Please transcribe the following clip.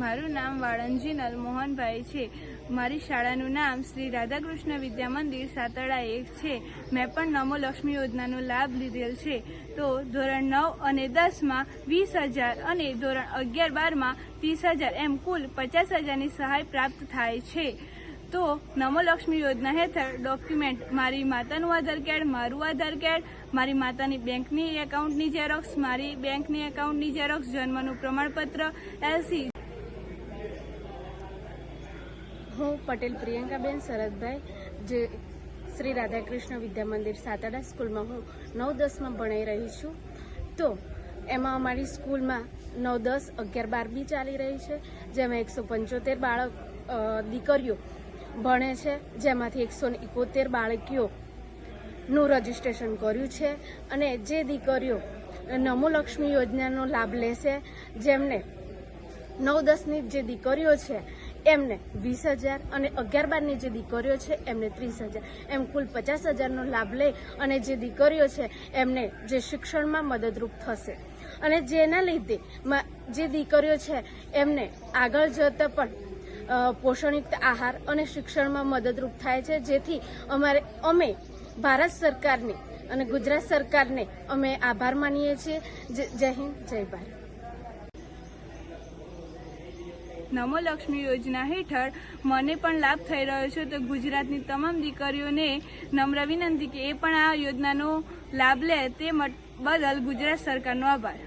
મારું નામ વાળંજી નલમોહનભાઈ છે. મારી શાળાનું નામ શ્રી રાધાકૃષ્ણ વિદ્યા મંદિર સાતડા એક છે. મેં પણ નમો લક્ષ્મી યોજનાનો લાભ લીધેલ છે. તો ધોરણ નવ અને દસમાં વીસ હજાર અને ધોરણ અગિયાર બારમાં ત્રીસ હજાર એમ કુલ પચાસ હજારની સહાય પ્રાપ્ત થાય છે. તો નમો લક્ષ્મી યોજના હેઠળ ડોક્યુમેન્ટ મારી માતાનું આધાર કાર્ડ, મારું આધાર કાર્ડ, મારી માતાની બેંકની એકાઉન્ટની ઝેરોક્સ મારી બેંકની એકાઉન્ટની ઝેરોક્સ જન્મનું પ્રમાણપત્ર, એલસી હું પટેલ પ્રિયંકાબેન શરદભાઈ જે શ્રી રાધાકૃષ્ણ વિદ્યા મંદિર સાતાડા સ્કૂલમાં હું નવ દસમાં ભણાઈ રહી છું. તો એમાં અમારી સ્કૂલમાં નવ દસ, અગિયાર, બાર બી ચાલી રહી છે, જેમાં એકસો પંચોતેર બાળક દીકરીઓ ભણે છે, જેમાંથી એકસો એકોતેર બાળકીઓનું રજીસ્ટ્રેશન કર્યું છે અને જે દીકરીઓ નમો લક્ષ્મી યોજનાનો લાભ લેશે, જેમને નવ દસની જે દીકરીઓ છે એમને વીસ હજાર અને અગિયાર બારની જે દીકરીઓ છે, એમને ત્રીસ હજાર. એમ કુલ પચાસ હજારનો લાભ લઈ અને જે દીકરીઓ છે, એમને જે શિક્ષણમાં મદદરૂપ થશે. અને જેના લીધે જે દીકરીઓ છે, એમને આગળ જતા પણ પોષણયુક્ત આહાર અને શિક્ષણમાં મદદરૂપ થાય છે. જેથી અમારે, અમે ભારત સરકારને અને ગુજરાત સરકારને અમે આભાર માનીએ છીએ. જય હિન્દ, જય ભારત. નમો લક્ષ્મી યોજના હેઠળ મને પણ લાભ થઈ રહ્યો છે. તો ગુજરાતની તમામ દીકરીઓને નમ્ર વિનંતી કે એ પણ આ યોજનાનો લાભ લે તે બદલ ગુજરાત સરકારનો આભાર.